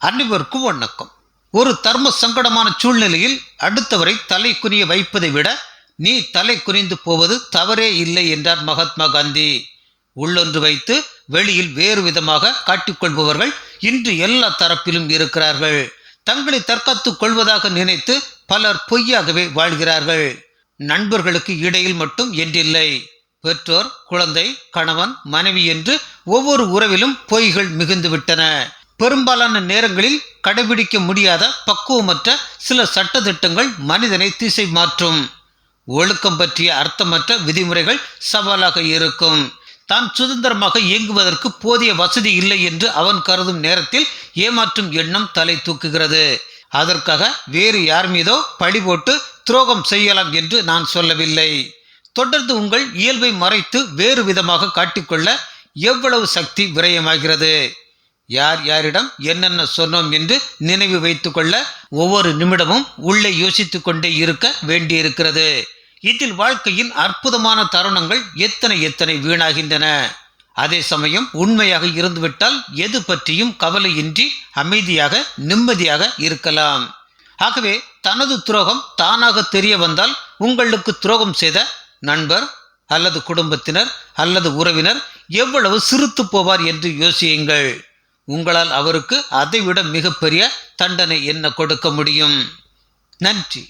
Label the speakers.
Speaker 1: அனைவருக்கும் வணக்கம். ஒரு தர்ம சங்கடமான சூழ்நிலையில் அடுத்தவரை தலை குனிய வைப்பதை விட நீ தலை குனிந்து போவது தவறே இல்லை என்றார் மகாத்மா காந்தி. உள்ளொன்று வைத்து வெளியில் வேறு விதமாக காட்டிக்கொள்பவர்கள் இன்று எல்லா தரப்பிலும் இருக்கிறார்கள். தங்களை தற்காத்துக் கொள்வதாக நினைத்து பலர் பொய்யாகவே வாழ்கிறார்கள். நண்பர்களுக்கு இடையில் மட்டும் என்றில்லை. பெற்றோர் குழந்தை கணவன் மனைவி என்று ஒவ்வொரு உறவிலும் பொய்கள் மிகுந்து விட்டன பெரும்பாலான நேரங்களில் கடைபிடிக்க முடியாத பக்குவமற்ற சில சட்டத்திட்டங்கள் மனிதனை திசை மாற்றும். ஒழுக்கம் பற்றிய அர்த்தமற்ற விதிமுறைகள் சவாலாக இருக்கும். தான் சுதந்திரமாக இயங்குவதற்கு போதிய வசதி இல்லை என்று அவன் கருதும் நேரத்தில் ஏமாற்றும் எண்ணம் தலை தூக்குகிறது. அதற்காக வேறு யார் மீதோ பழி போட்டு துரோகம் செய்யலாம் என்று நான் சொல்லவில்லை. தொடர்ந்து உங்கள் இயல்பை மறைத்து வேறு விதமாக காட்டிக்கொள்ள எவ்வளவு சக்தி விரயமாகிறது? யார் யாரிடம் என்னென்ன சொன்னோம் என்று நினைவு வைத்துக்கொள்ள ஒவ்வொரு நிமிடமும் உள்ளே யோசித்து கொண்டே இருக்க வேண்டியிருக்கிறது. இதில் வாழ்க்கையின் அற்புதமான தருணங்கள் எத்தனை எத்தனை வீணாகின்றன. அதே சமயம் உண்மையாக இருந்துவிட்டால் எது பற்றியும் கவலையின்றி அமைதியாக நிம்மதியாக இருக்கலாம். ஆகவே தனது துரோகம் தானாக தெரிய வந்தால் உங்களுக்கு துரோகம் செய்த நண்பர் அல்லது குடும்பத்தினர் அல்லது உறவினர் எவ்வளவு சிரித்து போவார் என்று யோசியுங்கள். உங்களால் அவருக்கு அதைவிட மிகப்பெரிய தண்டனை என்ன கொடுக்க முடியும்? நன்றி.